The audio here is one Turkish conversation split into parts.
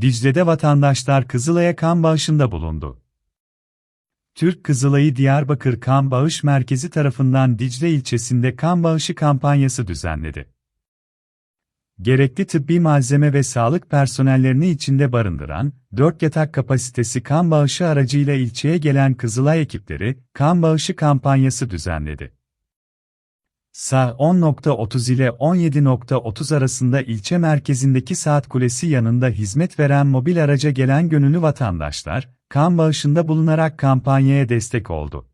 Dicle'de vatandaşlar Kızılay'a kan bağışında bulundu. Türk Kızılay'ı Diyarbakır Kan Bağış Merkezi tarafından Dicle ilçesinde kan bağışı kampanyası düzenledi. Gerekli tıbbi malzeme ve sağlık personellerini içinde barındıran, 4 yatak kapasitesi kan bağışı aracıyla ilçeye gelen Kızılay ekipleri, kan bağışı kampanyası düzenledi. Sa 10.30 ile 17.30 arasında ilçe merkezindeki saat kulesi yanında hizmet veren mobil araca gelen gönüllü vatandaşlar, kan bağışında bulunarak kampanyaya destek oldu.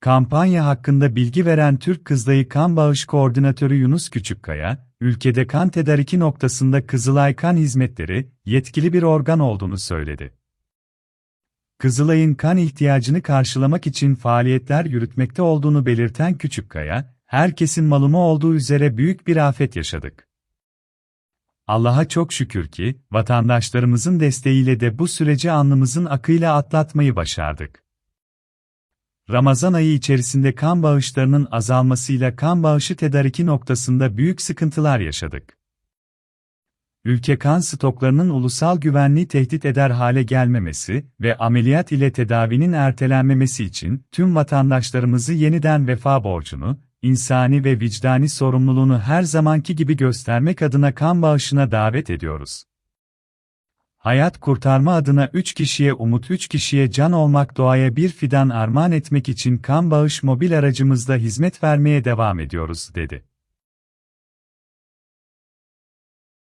Kampanya hakkında bilgi veren Türk Kızılayı Kan Bağış Koordinatörü Yunus Küçükkaya, ülkede kan tedariki noktasında Kızılay Kan Hizmetleri, yetkili bir organ olduğunu söyledi. Kızılay'ın kan ihtiyacını karşılamak için faaliyetler yürütmekte olduğunu belirten Küçükkaya, herkesin malumu olduğu üzere büyük bir afet yaşadık. Allah'a çok şükür ki, vatandaşlarımızın desteğiyle de bu süreci alnımızın akıyla atlatmayı başardık. Ramazan ayı içerisinde kan bağışlarının azalmasıyla kan bağışı tedariki noktasında büyük sıkıntılar yaşadık. Ülke kan stoklarının ulusal güvenliği tehdit eder hale gelmemesi ve ameliyat ile tedavinin ertelenmemesi için tüm vatandaşlarımızı yeniden vefa borcunu, insani ve vicdani sorumluluğunu her zamanki gibi göstermek adına kan bağışına davet ediyoruz. Hayat kurtarma adına 3 kişiye umut 3 kişiye can olmak doğaya bir fidan armağan etmek için kan bağış mobil aracımızda hizmet vermeye devam ediyoruz, dedi.